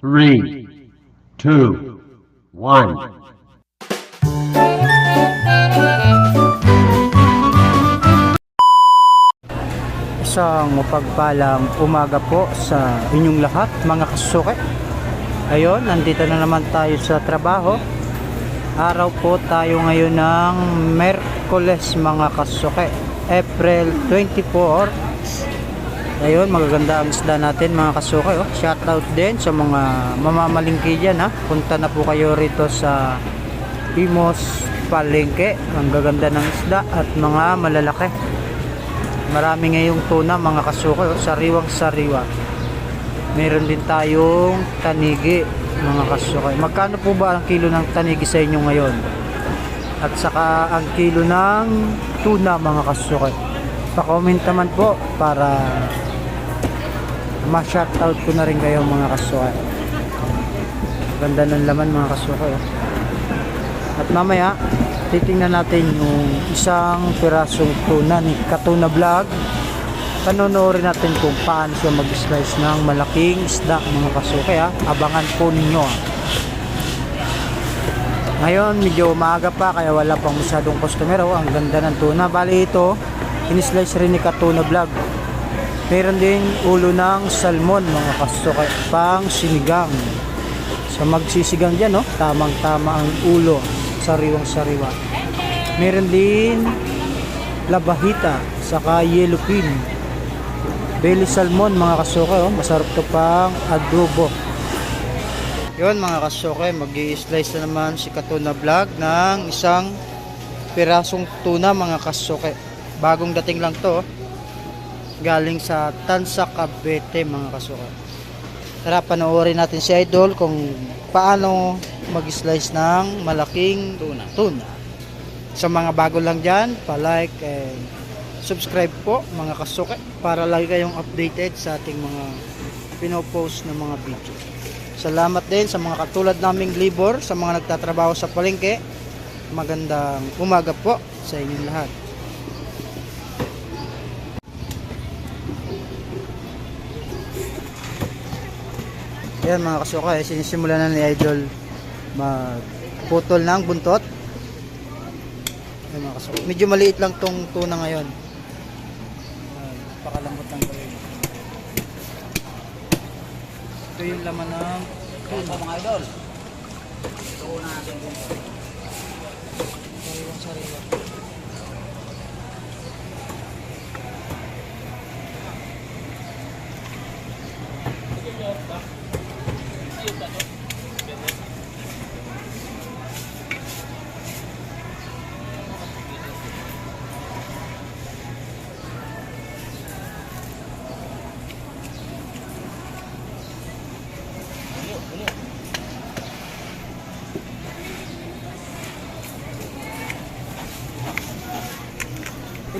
three, two, one. Isang mapagpalang umaga po sa inyong lahat mga kasuke. Ayun, nandito na naman tayo sa trabaho. Araw po tayo ngayon ng Merkules mga kasuke. April 24. Ayun, magaganda ang isda natin mga kasuke. Oh. Shoutout din sa mga mamamalingki dyan. Ha. Punta na po kayo rito sa Imos Palengke. Ang gaganda ng isda at mga malalaki. Marami ngayong tuna mga kasuko, oh, sariwang sariwa. Meron din tayong tanigi mga kasuko. Magkano po ba ang kilo ng tanigi sa inyo ngayon? At saka ang kilo ng tuna mga kasuko. Pa-comment naman po para ma-shoutout ko na rin kayo mga kasuko. Ganda ng laman mga kasuko. oh. At mamaya, titingnan natin yung isang pirasong tuna ni Katuna Vlog. Panonoodin natin kung paano siya mag-slice ng malaking isda mga kasuke ha. Abangan po ninyo ha. Ngayon, medyo maaga pa kaya wala pang masyadong customer. Oh, ang ganda ng tuna. Bali ito, in-slice rin ni Katuna Vlog. Meron din ulo ng salmon mga kasuke. Pang sinigang. Sa magsisigang dyan, no? tamang-tama ang ulo. Sariwang-sariwa. Meron din labahita, saka yellowfin. Belly salmon mga kasuke, oh. masarap to pang adobo. Yun mga kasuke, mag slice na naman si Katuna Vlog ng isang pirasong tuna mga kasuke. Bagong dating lang to. Galing sa Tansa Cavite mga kasuke. Tara panoorin natin si Idol kung paano mag-slice ng malaking tuna. tuna. Sa mga bago lang dyan, pa-like and subscribe po mga kasuke para lagi kayong updated sa ating mga pinopost na mga video. Salamat din sa mga katulad naming libor, sa mga nagtatrabaho sa palengke. Magandang umaga po sa inyong lahat. Yan mga kasuka, eh, sinisimula na ni Idol magputol ng buntot. Yan mga kasuka. Medyo maliit lang tong tuna ngayon. Yan, Pakalambot lang gawin. Ito yung laman ng tuna mga idol. Tuna natin. Sariwang sariwa.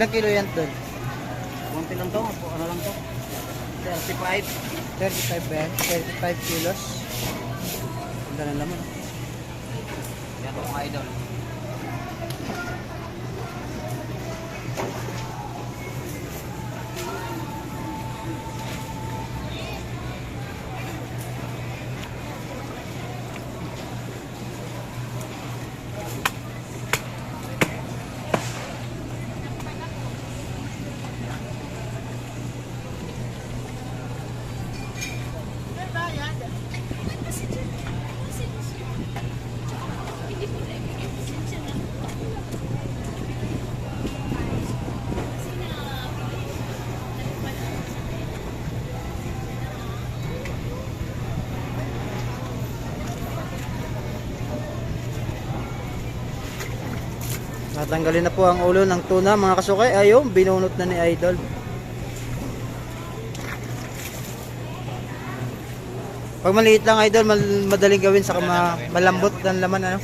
Ilang kilo yan doon? Kunti lang to, ano lang to? 35. 35 ba yan? 35 kilos. Ganda ng laman. Yan mga idol. Natanggalin na po ang ulo ng tuna mga kasukay. Ayun, binunot na ni Idol. Pag maliit lang Idol, madaling gawin sa ma- malambot ng laman ano.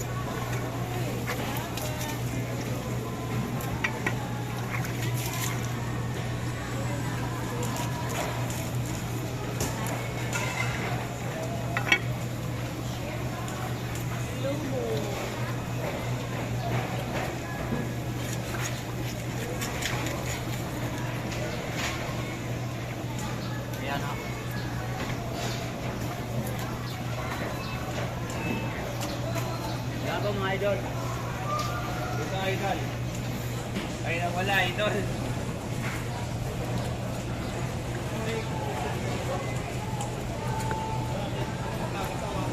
Ayan po mga idol. Ito idol. Ay na wala idol.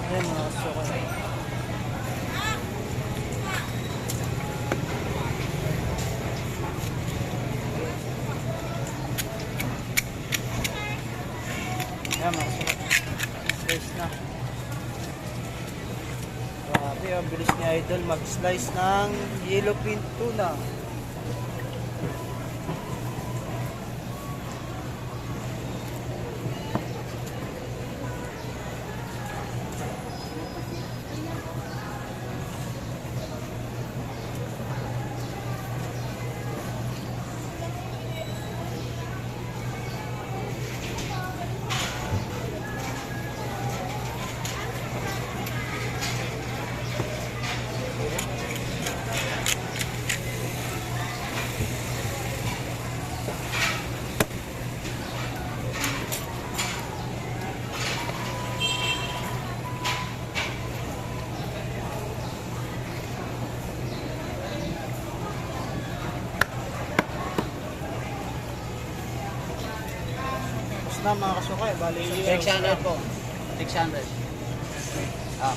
Ayan mga kasuka. Ayan mga na. Grabe, ang bilis ni Idol mag-slice ng yellowfin tuna. Na mga kasuka, eh, bali 600 po. 600. Ah.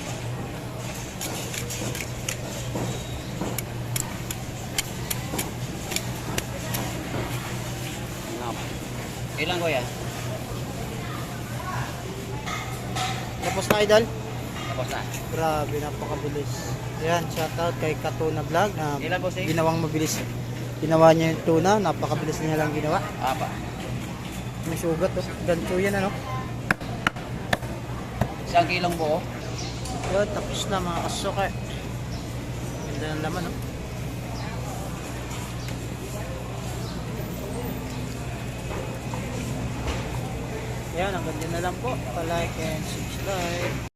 Ilan ko yan? Tapos na Idol? Tapos na. Grabe, napakabilis. Ayan, shoutout kay Katuna Vlog na Ilan po, ginawang mabilis. Ginawa niya yung tuna, napakabilis niya lang ginawa. Apa. May sugat oh. Ganito yan ano. Isang kilong buo. Yun, tapos na mga kasuka. Ganda ng laman oh. Ayan, hanggang dyan na lang po. Pa-like and subscribe.